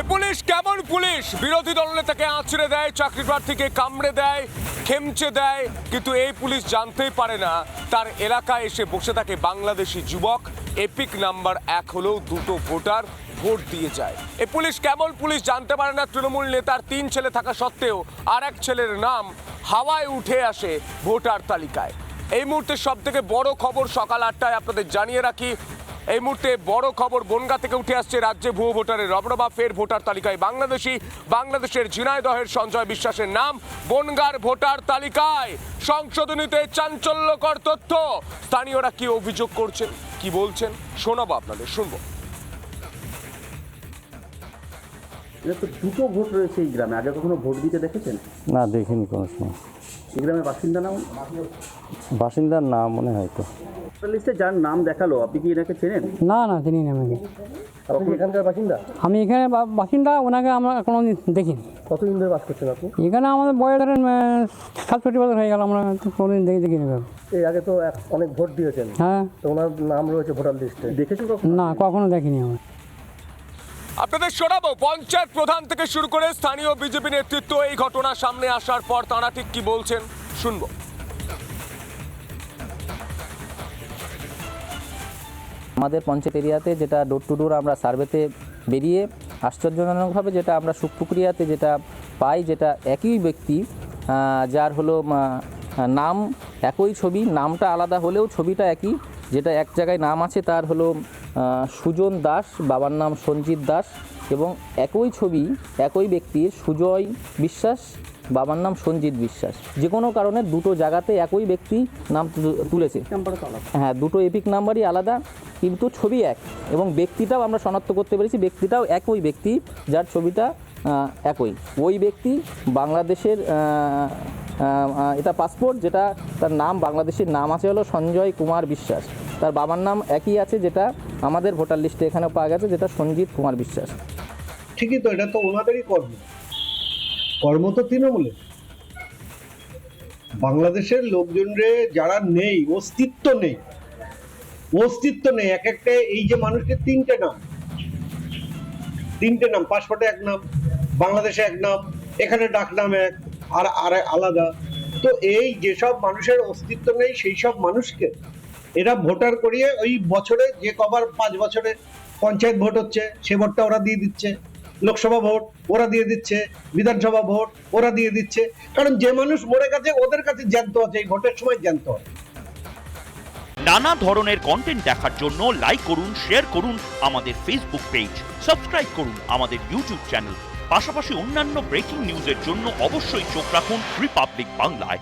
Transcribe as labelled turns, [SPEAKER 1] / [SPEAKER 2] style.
[SPEAKER 1] এ police কেমন police? বিরোধী দলনেতাকে আঁচড়ে দেয়, চাকরি প্রার্থীকে কামড়ে দেয়, খেমচে দেয়, কিন্তু এই পুলিশ জানতেই পারে না। তার এলাকায় এসে বসে থাকে বাংলাদেশি যুবক। এপিক নাম্বার এক হলেও দুটো ভোটার ভোট দিয়ে যায়। এ পুলিশ কেমন পুলিশ জানতে পারে না? তৃণমূল নেতার তিন ছেলে থাকা সত্ত্বেও আর এক ছেলের নাম হাওয়ায় উঠে আসে ভোটার তালিকায়। এই মুহূর্তে সব থেকে বড় খবর সকাল আটটায় আপনাদের জানিয়ে রাখি এই মুহূর্তে বড় খবর বনগা থেকে উঠে আসছে রাজ্যে ভুয়ো ভোটারের রবরবা ফের ভোটার তালিকায় বাংলাদেশি। বাংলাদেশের ঝিনাইদহের সঞ্জয় বিশ্বাসের নাম বনগার ভোটার তালিকায়। সংশোধনীতে চাঞ্চল্যকর তথ্য। স্থানীয়রা কি অভিযোগ করছেন কি বলছেন শোনাবো আপনাদের শুনব।
[SPEAKER 2] দুটো ভোট রয়েছে এই গ্রামে। আগে কখনো ভোট দিতে দেখেছেন?
[SPEAKER 3] না দেখিনি কোনো সময়।
[SPEAKER 2] এই গ্রামের বাসিন্দা নাম?
[SPEAKER 3] বাসিন্দার নাম মনে হয় তো।
[SPEAKER 2] লিস্টে যার নাম দেখাল আপনি কি এনাকে চেনেন?
[SPEAKER 4] না না তিনি না আমাকে
[SPEAKER 2] আপনি এখানকার বাসিন্দা?
[SPEAKER 4] আমি এখানে বা- বাসিন্দা ওনাকে আমরা কোনো দেখিনি।
[SPEAKER 2] কতদিন ধরে বাস করছেন আপনি?
[SPEAKER 4] এখানে আমাদের বয়স ধরেন সাতষট্টি বছর হয়ে গেল আমরা তো কোনোদিন দেখি দেখিনি এভাবে।
[SPEAKER 2] এই আগে তো এক- অনেক ভোট দিয়েছেন।
[SPEAKER 4] হ্যাঁ।
[SPEAKER 2] তো ওনার নাম রয়েছে ভোটার লিস্টে। দেখেছেন কখন?
[SPEAKER 4] না কখনো দেখিনি আমরা।
[SPEAKER 1] আপনাদের শোনাবো, পঞ্চায়েত প্রধান থেকে শুরু করে স্থানীয় বিজেপি নেতৃত্ব এই ঘটনা সামনে আসার পর তারা ঠিক কি বলছেন, শুনব।
[SPEAKER 5] আমাদের পঞ্চায়েত এরিয়াতে যেটা ডোর টু ডোর আমরা সার্ভেতে বেরিয়ে আশ্চর্যজনকভাবে যেটা আমরা সুখপুকুরিয়াতে যেটা পাই, যেটা একই ব্যক্তি যার হলো নাম একই ছবি, নামটা আলাদা হলেও ছবিটা একই, যেটা এক জায়গায় নাম আছে, তার হলো সুজন দাস, বাবার নাম সঞ্জিত দাস এবং একই ছবি, একই ব্যক্তির সুজয় বিশ্বাস, বাবার নাম সঞ্জিত বিশ্বাস। যে কোনো কারণে দুটো জায়গাতে একই ব্যক্তি নাম তুলেছে। হ্যাঁ দুটো এপিক নাম্বারই আলাদা, কিন্তু ছবি এক এবং ব্যক্তিটাও আমরা শনাক্ত করতে পেরেছি, ব্যক্তিটাও একই ব্যক্তি যার ছবিটা একই। ওই ব্যক্তি বাংলাদেশের এটা পাসপোর্ট, যেটা তার নাম, বাংলাদেশের নাম আছে হলো সঞ্জয় কুমার বিশ্বাস। তার বাবার নাম একই আছে, যেটা আমাদের ভোটার লিস্টে এখানেও পাওয়া গেছে, যেটা সঞ্জিত কুমার বিশ্বাস।
[SPEAKER 6] ঠিকই তো, এটা তো ওনাদেরই কর্ম। কর্ম তো তৃণমূলের। বাংলাদেশের লোকজনরে যারা নেই, অস্তিত্ব নেই অস্তিত্ব নেই এক একটা এই যে মানুষকে তিনটে নাম। তিনটে নাম, পাসপোর্টে এক নাম, বাংলাদেশে এক নাম, এখানে ডাক নাম এক, আর আর আলাদা। তো এই যেসব মানুষের অস্তিত্ব নেই, সেই সব মানুষকে এরা ভোটার করিয়ে ওই বছরে যে কবার পাঁচ বছরে পঞ্চায়েত ভোট হচ্ছে, সে ভোটটা ওরা দিয়ে দিচ্ছে। লোকসভা ভোট, ওরা দিয়ে দিচ্ছে। বিধানসভা ভোট, ওরা দিয়ে দিচ্ছে। কারণ যে মানুষ মরে গেছে, ওদের কাছে জ্যান্ত আছে, এই ভোটের সময় জ্যান্ত আছে।
[SPEAKER 7] নানা ধরনের কন্টেন্ট দেখার জন্য লাইক করুন শেয়ার করুন আমাদের ফেসবুক পেজ সাবস্ক্রাইব করুন আমাদের ইউটিউব চ্যানেল পাশাপাশি অন্যান্য ব্রেকিং নিউজের জন্য অবশ্যই চোখ রাখুন রিপাবলিক বাংলায়